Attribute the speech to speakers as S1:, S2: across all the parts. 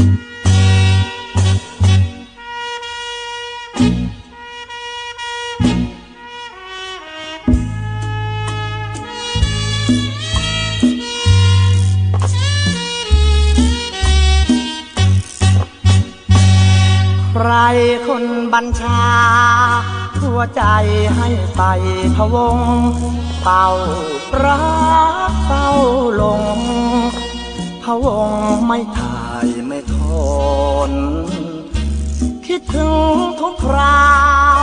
S1: ใครคนบัญชา หัวใจให้ไปพะวง เป่ารักเฝ้าลงพะวงไม่ถา น คิดถึงทุกคราว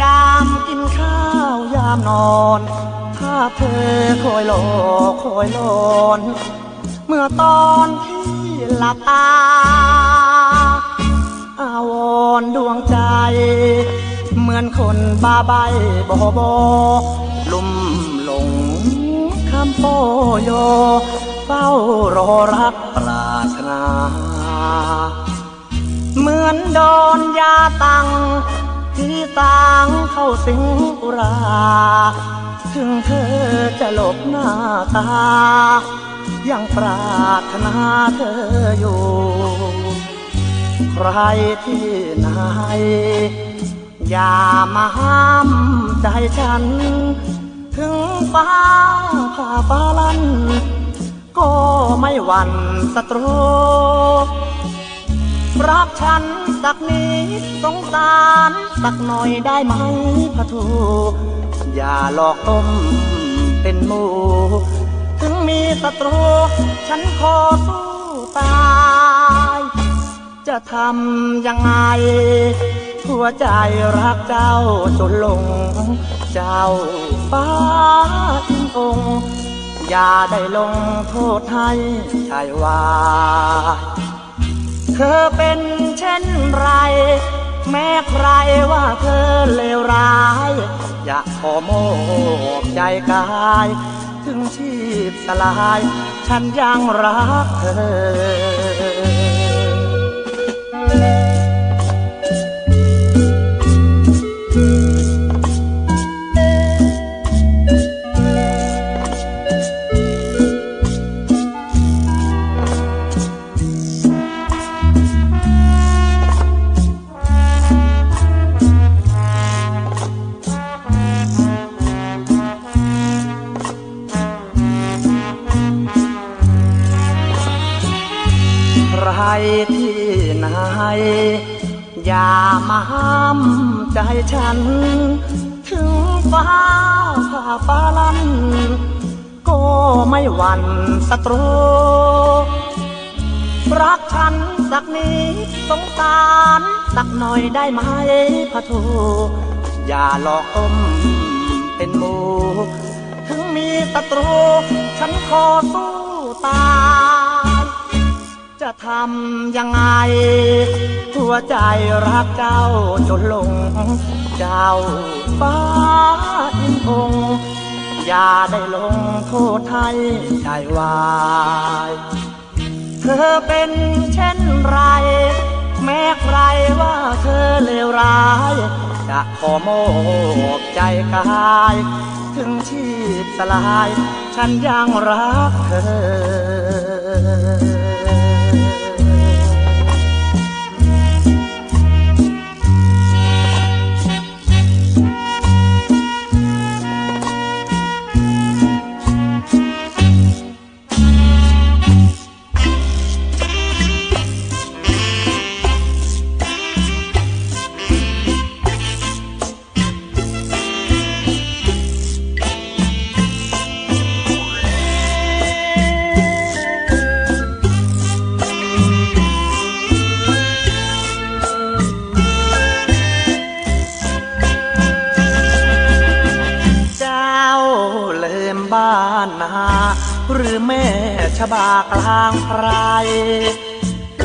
S1: ยามกินข้าวยามนอนถ้าเธอคอยโลคอยลน เมื่อตอนที่หลับตา อาวรดวงใจ เหมือนคนบ้าใบบอบอลุ่มหลงคำโปโย เฝ้ารอรักปรารถนา เหมือนโดนยาตังที่ตางเข้าสิงอุรา ถึงเธอจะหลบหน้าตา ยังปรารถนาเธออยู่ ใครที่ไหนอย่ามาห้ามใจฉัน ถึงฟ้าผ่าฟ้าลัน ก็ไม่หวั่นศัตรู รักฉันสักนิดสงสารสักหน่อยได้ไหมพะทูอย่าหลอกต้มเป็นหมูถึงมีศัตรู ฉันขอสู้ตาย จะทำยังไง หัวใจรักเจ้าจนลง เจ้าฟ้าอินองค์อย่าได้ลงโทษให้ชายว่า เธอเป็นเช่นไร แม้ใครว่าเธอเลวร้าย อยากขอมอบใจกาย ถึงชีพสลาย ฉันยังรักเธอ ที่ไหน อย่ามาห้ามใจฉัน ถึงฟ้าผ่าฟ้าลัน ก็ไม่หวั่นศัตรู รักฉันสักนิดสงสารสักหน่อยได้ไหมพะทูอย่าหลอกต้มเป็นหมูถึงมีศัตรู ฉันขอสู้ตาย จะทำยังไง หัวใจรักเจ้าจนหลง เจ้าฟ้าอินองอย่าได้ลงโทษให้ใจวาย เธอเป็นเช่นไร แม้ใครว่าเธอเลวร้าย จะขอโมอบใจกาย ถึงชีพสลาย ฉันยังรักเธอ ชบากลางไพร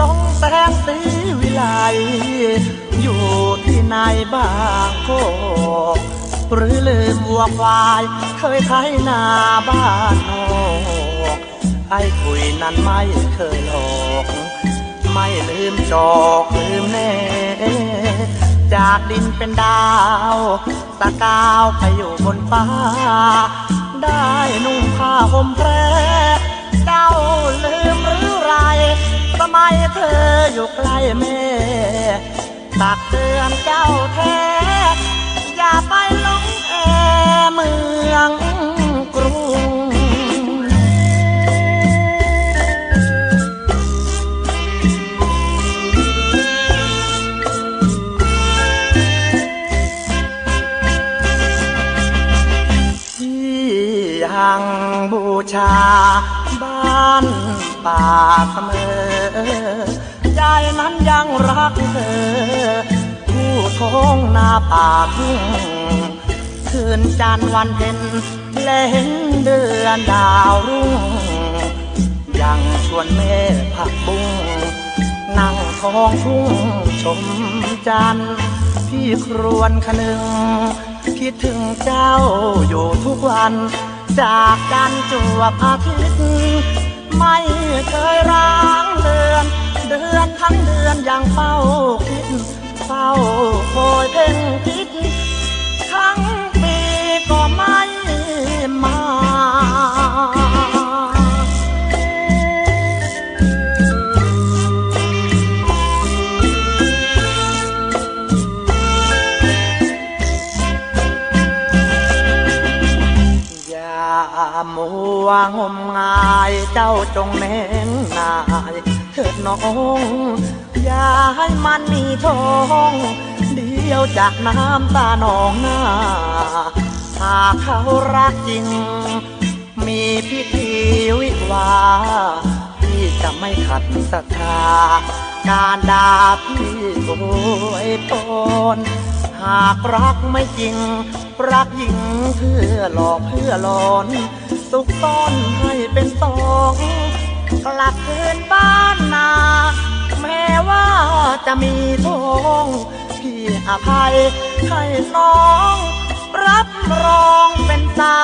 S1: ลงแสงสีวิไล อยู่ที่ไหนบ้างโคกหรือลืมวัวควาย เคยไถนาบ้านนอกไอ้คุยนั้นไม่เคยหลอกไม่ลืมจอกลืมแน่จากดินเป็นดาวสกาวไปอยู่บนฟ้า ได้นุ่งผ้าห่มแพร เจ้าลืมหรือไรสมัยเธออยู่ใกล้แม่ตักเตือนเจ้าแท้ อย่าไปหลงแอเมืองกรุง ชา บ้านป่าเสมอยายนั้นยังรักเธอ ผู้ท้องนาป่าทุ่งคืนจันทร์วันเพ็ญและเห็นเดือนดาวรุ่ง ยังชวนแม่ผักบุ้งนั่งท้องทุ่งชมจันทร์พี่ครวนคนึงคิดถึงเจ้าอยู่ทุกวัน จากกันจวบอาทิตย์ ไม่เคยร้างเดือน เดือนทั้งเดือนยังเฝ้าคิด เฝ้าคอยเพ่งคิดทั้ง จ้าจงเน้นนายเถิดน้องอย่าให้มันมีทองเดียวจากน้ำตาหนองหน้าถ้าเขารักจริง มีพิธีวิวาพี่จะไม่ขัดศรัทธาการดาพี่โวยพรหากรักไม่จริง รักหญิงเพื่อหลอกเพื่อหลอน สุกซ่อนให้เป็นสองกลับคืนบ้านนา แม้ว่าจะมีทองพี่อภัยให้น้อง รับรองเป็นสา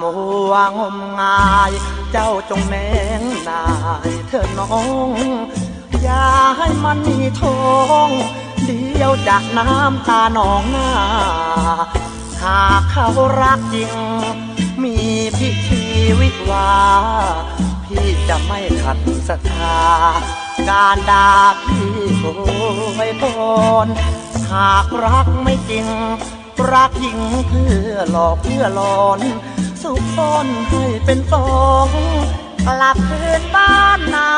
S1: มัวงมงาย เจ้าจงแนงนายเธอน้อง อย่าให้มันมีทองเดียวจากน้ำตาหนองหน้า หากเขารักจริง มีพิธีวิวา พี่จะไม่ขัดศรัทธา การด่าพี่โอยพรหากรักไม่จริง รักหญิงเพื่อหลอกเพื่อหลอน สุกซ่อนให้เป็นสองกลับคืนบ้านนา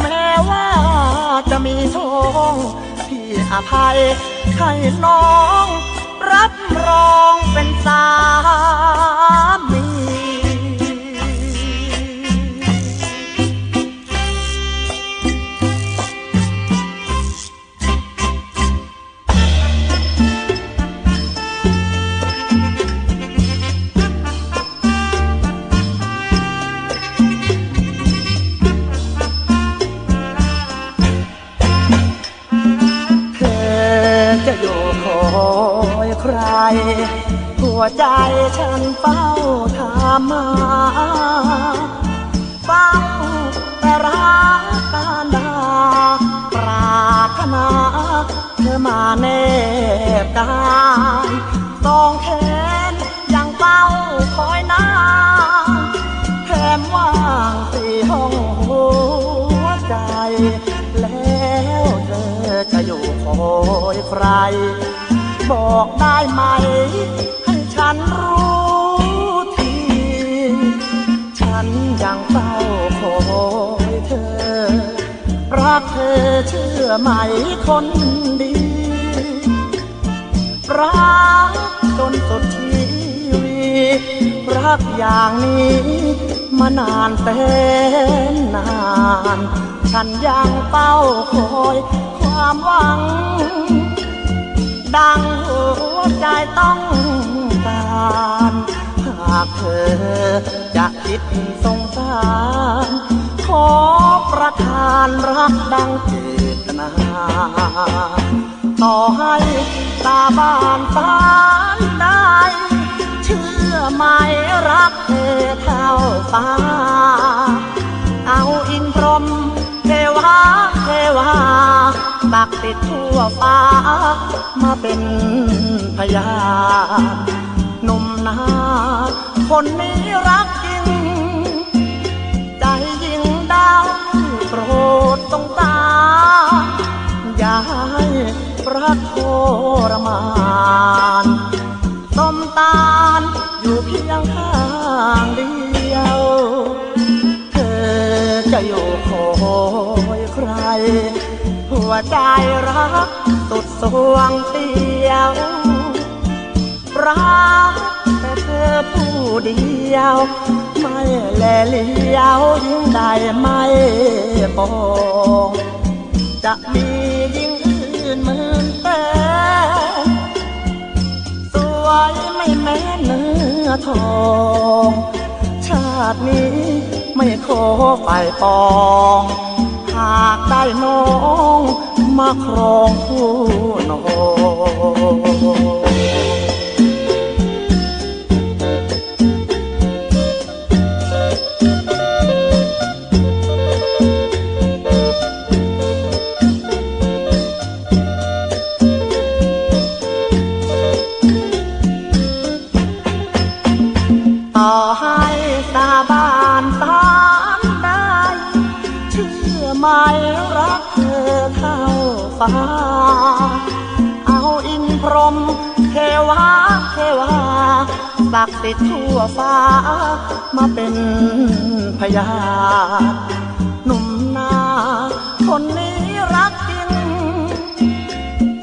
S1: แม้ว่าจะมีทองพี่อภัยให้น้อง รับรองเป็นสาม บอกได้ไหม ให้ฉันรู้ที ฉันยังเฝ้าคอยเธอ รักเธอเชื่อไหมคนดี รักจนสุดชีวิตรักอย่างนี้มานานแสนนาน ฉันยังเป้าคอยความหวัง ดังหัวใจต้องการหากเธอจะคิดสงสาร ขอประทานรักดังเจตนา ต่อให้ตาบ้านสารได้ เชื่อไหมรักเธอเท่าฟ้า เอาอินพรม วาเทวาตักติดทั่วฟ้า มาเป็นพยานหนุ่มนาคนนี้รักจริง ใจยิ่งดาวโปรดตรงตา อย่าให้รักโทรมานต้มตาลอยู่เพียงข้างเดียว เธอจะอยู่ อยใคร หัวใจรักสุดสวงเดียว รักแต่เธอผู้เดียว ไม่แลเลี้ยวยิ่งใดไม่บอกจะมียิ่งอื่นหมื่นแต่สวยไม่แม้เนื้อทอง ชาตินี้ ไม่ขอฝ่ายปอง หากได้น้อง มาครองผู้นอง ฟ้า มาเป็นพยานหนุ่มนาคนนี้รักจริง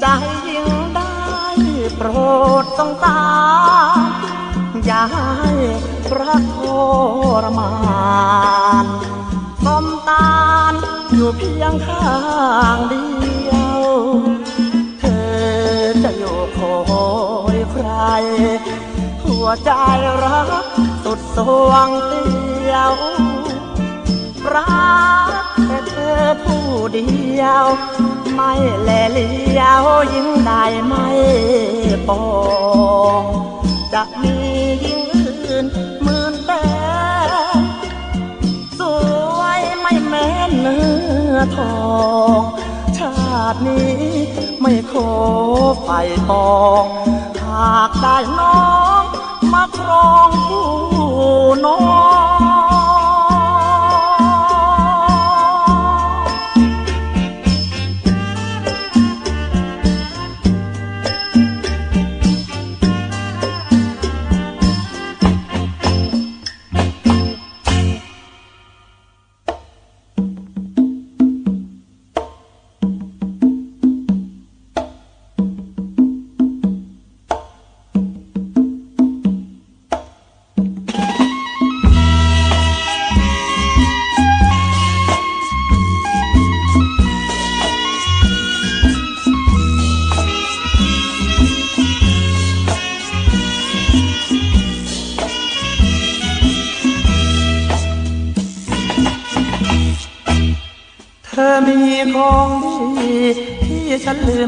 S1: ใจยิ่งได้โปรดสงสาอย่าให้รักโทรมานต้มตาลอยู่เพียงข้างเดียว เธอจะอยู่คอยใคร หัวใจรักสุดสวงเดียวรักแต่เธอผู้เดียว ไม่แลเลี้ยวยิ่งได้ไม่ปองจะมียิ่งอื่นหมื่นแต่สวยไม่แม้เนื้อทองชาตินี้ไม่ขอไฟปอง หากได้น้อง មកក្រងគូនង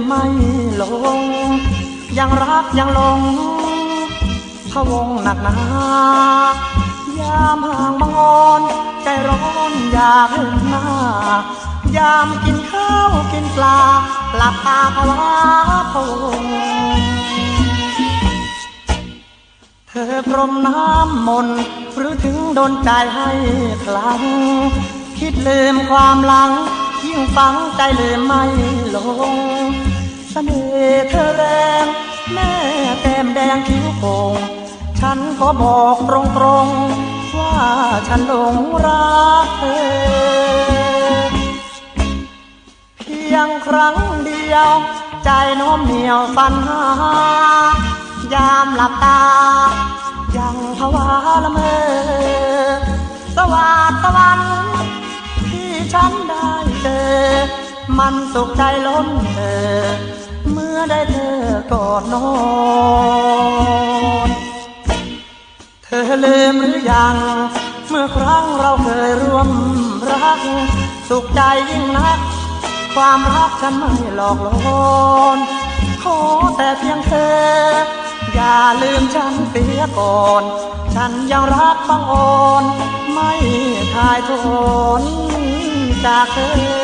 S1: ไม่ลง ยังรักยังหลงพะวงหนักหนายามห่างบางอนใจร้อนอยากเห็นหน้ายามกินข้าวกินปลาหลับตาภาวะพะวงเธอพรมน้ำมนต์หรือถึงโดนใจให้คลัง คิดลืมความหลัง ยิ่งฝังใจลืมไม่ลง สน่ห์เธอแรงแม่แก้มแดงคิ้วโป่งฉันขอบอกตรงๆ ว่าฉันหลงรักเธอ เพียงครั้งเดียว ใจโน้มเหนียวฝันหายามหลับตา ยังภาวะละเมอ สวัสดตะวันที่ฉันได้เจอ มันสุขใจล้นเธอ ได้เธอกอดนอน เธอลืมหรือยัง เมื่อครั้งเราเคยร่วมรัก สุขใจยิ่งนัก ความรักฉันไม่หลอกลวงขอแต่เพียงเธอ อย่าลืมฉันเสียก่อน ฉันยังรักบังอ่อน ไม่ทายทนจากเธอ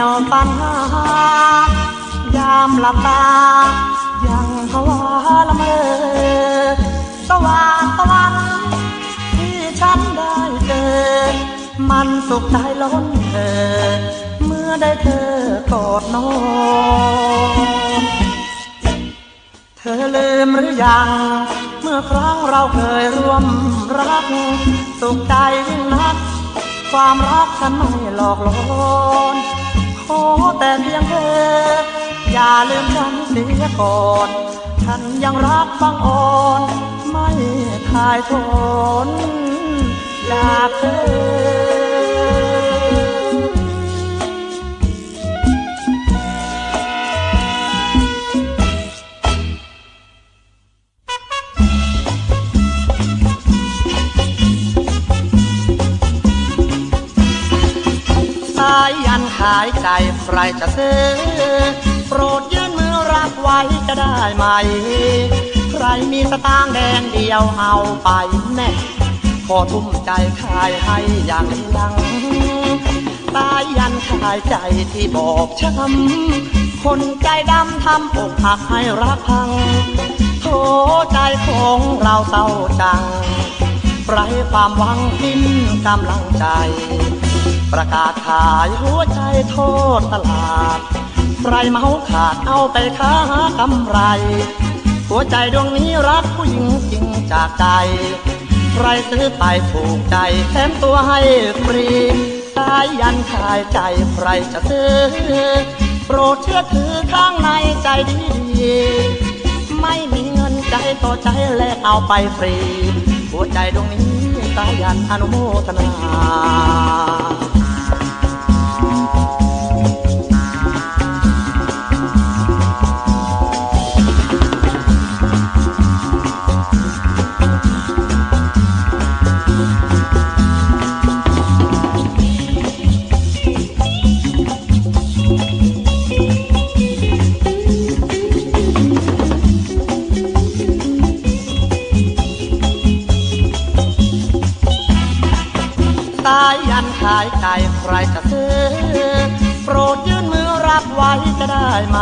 S1: ยวปัญหายามหลับตา ยังภาวะละเมอสว่างตะวันที่ฉันได้เจอมันสุขใจล้นเธอ เมื่อได้เธอกอดนองเธอลืมหรือยัง เมื่อครั้งเราเคยร่วมรัก สุขใจยิ่งนัก ความรักฉันไม่หลอกลอน ขอแต่เพียงเธอ อย่าลืมฉันเสียก่อน ฉันยังรักบังอ่อน ไม่ทายทนอยากเธอ ขายใจใครจะซื้อ โปรดยื่นมือรับไว้จะได้ไหม ใครมีสตางค์แดงเดียวเอาไปแน่ขอทุ่มใจขายให้อย่างลังสายยันขายใจที่บอกช้ำคนใจดำทำอกหักให้รักพังโถใจของเราเศร้าจังไร้ความหวังสิ้นกำลังใจ ประกาศขายหัวใจโทษตลาด ใครเมาขาดเอาไปค้ากำไร หัวใจดวงนี้รักผู้หญิงจริงจากใจ ใครซื้อไปถูกใจแถมตัวให้ฟรีสายยันขายใจใครจะซื้อ โปรดเชื่อถือข้างในใจดีๆไม่มีเงินใจต่อใจแลกเอาไปฟรี หัวใจดวงนี้สายันอนุโมทนา ขายไก่ใครจะซื้อ โปรดยื่นมือรับไว้จะได้ไหม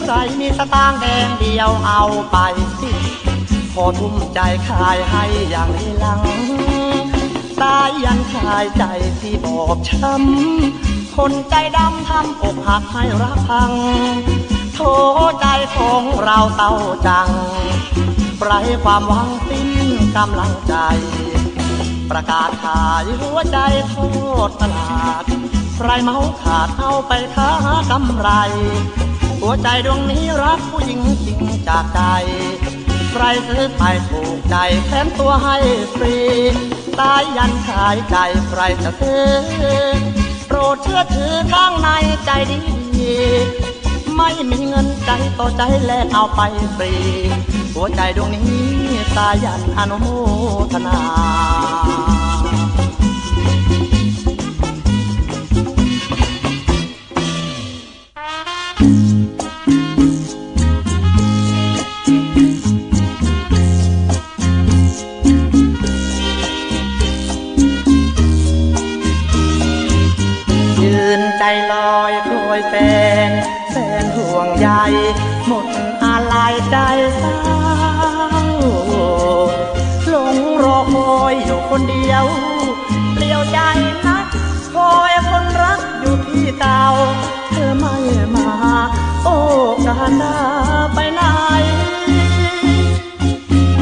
S1: ใครมีสตางค์แดงเดียวเอาไปสิขอทุ่มใจขายให้อย่างลีลังสายยันขายใจที่บอบช้ำ คนใจดำทำอกหักให้รักพังโถใจของเราเศร้าจัง ไร้ความหวังสิ้นกำลังใจ ประกาศขายหัวใจโทษตลาด ใครเมาขาดเอาไปค้ากำไร หัวใจดวงนี้รักผู้หญิงจริงจากใจ ใครซื้อไปถูกใจแถมตัวให้ฟรี ตายยันขายใจใครจะซื้อ โปรดเชื่อถือข้างในใจดีไม่มีเงินใจต่อใจแลกเอาไปฟรี หัวใจดวงนี้สายันอนุโมทนา ห่วงใยหมดอะไรใจเศร้าหลงรอคอยอยู่คนเดียวเปลี่ยวใจนักคอยคนรักอยู่ที่เก่าเธอไม่มา โอ้การดาไปไหน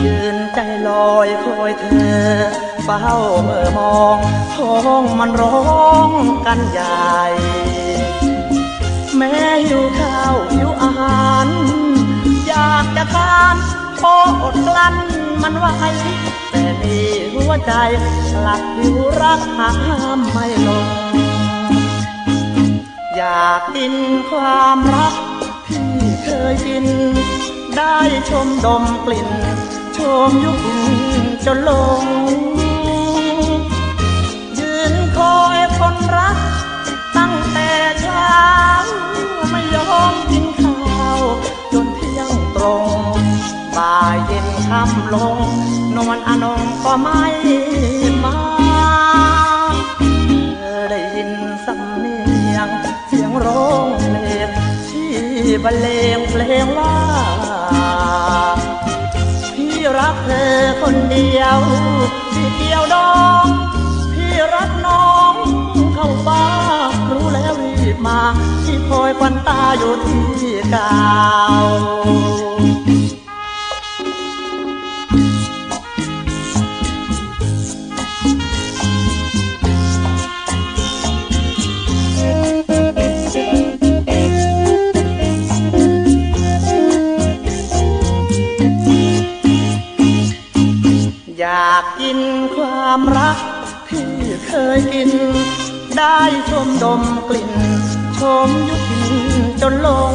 S1: ยืนใจลอยคอยเธอ เฝ้าเมื่อมองท้องมันร้องกันใหญ่ แม้หิวข้าวหิวอาหาร อยากจะทานพออดกลั้นมันไว้แต่มีหัวใจหลักอยู่รักหาห้ามไม่ลง อยากกินความรักที่เคยกิน ได้ชมดมกลิ่น ชมยุคจนลง ยืนคอยคนรักตั้งแต่เช้าายเย็นค่ำลง นวลอนงก็ไม่มาเธอได้ยินสำเนียง เสียงร้องเพลงที่บรรเลงเพลงว่า พี่รักเธอคนเดียวที่เดียวดองพี่รักน้องเข้าฟ้ารู้แล้วรีบมา ที่คอยควันตาอยู่ที่เก่า ความรักที่เคยกิน ได้ชมดมกลิ่น ชมยุพินจนลง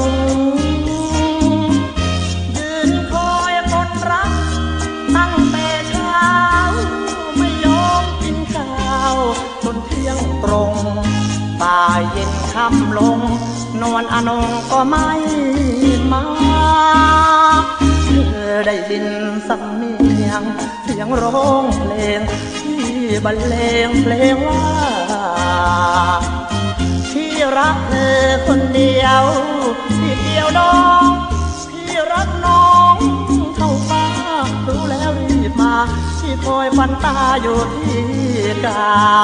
S1: ยืนคอยคนรัก ตั้งแต่เช้า ไม่ยอมกินข้าวจนเที่ยงตรงบ่ายเย็นค่ำลง นวลอนงก็ไม่มาเธอได้ยินสำเนียงเสียงร้องเพลง บรรเลงเพลงว่า ที่รักเธอคนเดียว ที่เดียวน้องที่รักน้องเท่าฟ้ารู้แล้วรีบมา ที่คอยฟันตาอยู่ที่เก่า